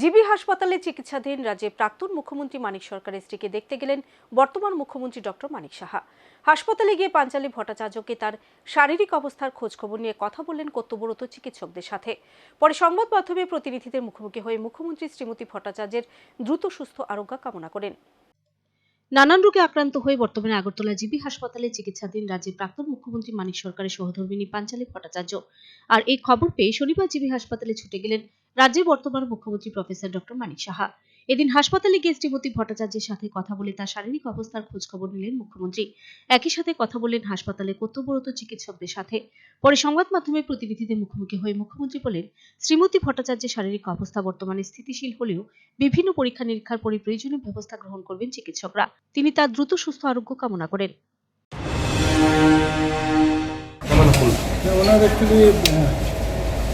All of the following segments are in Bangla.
জিবি হাসপাতালে চিকিৎসাধীন রাজ্যে প্রাক্তন মুখ্যমন্ত্রী মানিক সরকারের স্ত্রীকে দেখতে গেলেন বর্তমান মুখ্যমন্ত্রী ডক্টর মানিক সাহা। হাসপাতালে গিয়ে পাঞ্চালী ভট্টাচার্যকে তার শারীরিক অবস্থার খোঁজখবর নিয়ে কথা বললেন কর্তব্যরত চিকিৎসকদের সাথে। পরে সংবাদ মাধ্যমে প্রতিনিধিদের মুখোমুখি হয়ে মুখ্যমন্ত্রী শ্রীমতী ভট্টাচার্যের দ্রুত সুস্থ আরোগ্য কামনা করেন। নানান রোগে আক্রান্ত হয়ে বর্তমানে আগরতলা জিবি হাসপাতালে চিকিৎসাধীন রাজ্যের প্রাক্তন মুখ্যমন্ত্রী মানিক সরকারের সহধর্মিনী পাঞ্চালী ভট্টাচার্য। আর এই খবর পেয়ে শনিবার জিবি হাসপাতালে ছুটে গেলেন রাজ্যের বর্তমান মুখ্যমন্ত্রী প্রফেসর ডক্টর মানিক সাহা। এদিন হাসপাতালে গিয়ে শ্রীমতী ভট্টাচার্যের সাথে কথা বলে তার শারীরিক অবস্থার খোঁজ খবর নিলেন মুখ্যমন্ত্রী। একই সাথে কথা বললেন হাসপাতালে কর্তব্যরত চিকিৎসকদের সাথে। পরে সংবাদ মাধ্যমে প্রতিনিধিদের মুখোমুখি হয়ে মুখ্যমন্ত্রী বলেন, শ্রীমতী ভট্টাচার্যের শারীরিক অবস্থা বর্তমানে স্থিতিশীল হলেও বিভিন্ন পরীক্ষা নিরীক্ষার পরে প্রয়োজনীয় ব্যবস্থা গ্রহণ করবেন চিকিৎসকরা। তিনি তার দ্রুত সুস্থ আরোগ্য কামনা করেন। ওনার অ্যাকচুয়ালি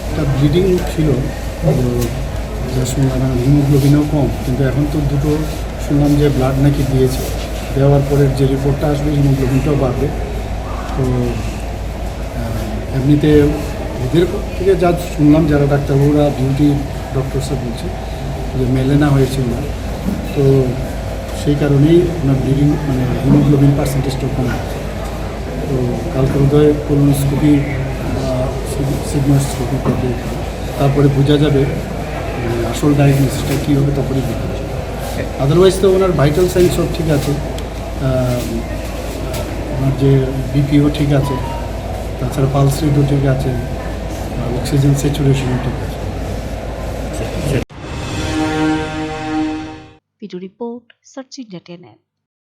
একটা ব্লিডিং ছিল। শুনলাম হিমোগ্লোবিনও কম, কিন্তু এখন তো দুটো শুনলাম যে ব্লাড নাকি দিয়েছে। দেওয়ার পরে যে রিপোর্টটা আসবে, হিমোগ্লোবিনটাও বাড়বে। তো এমনিতে ওদের থেকে যা শুনলাম, যারা ডাক্তারবাবুরা ডিউটি ডক্টরসরা বলছে যে মেলেনা হয়েছে ওনার। তো সেই কারণেই ওনার ব্লিডিং মানে হিমোগ্লোবিন পার্সেন্টেজটাও কম তো কালকে উদয় কোলোনোস্কোপি সিগনোস্কোপি করবে। তারপরে বোঝা যাবে মানে আসল ডায়াগনোসিসটা কী হবে তখনই বুঝতে পারছি আদারওয়াইজ তো ওনার ভাইটাল সাইন সব ঠিক আছে। ওনার যে বিপিও ঠিক আছে। তাছাড়া পালস রেটও ঠিক আছে। অক্সিজেন স্যাচুরেশনও ঠিক আছে। Video report search India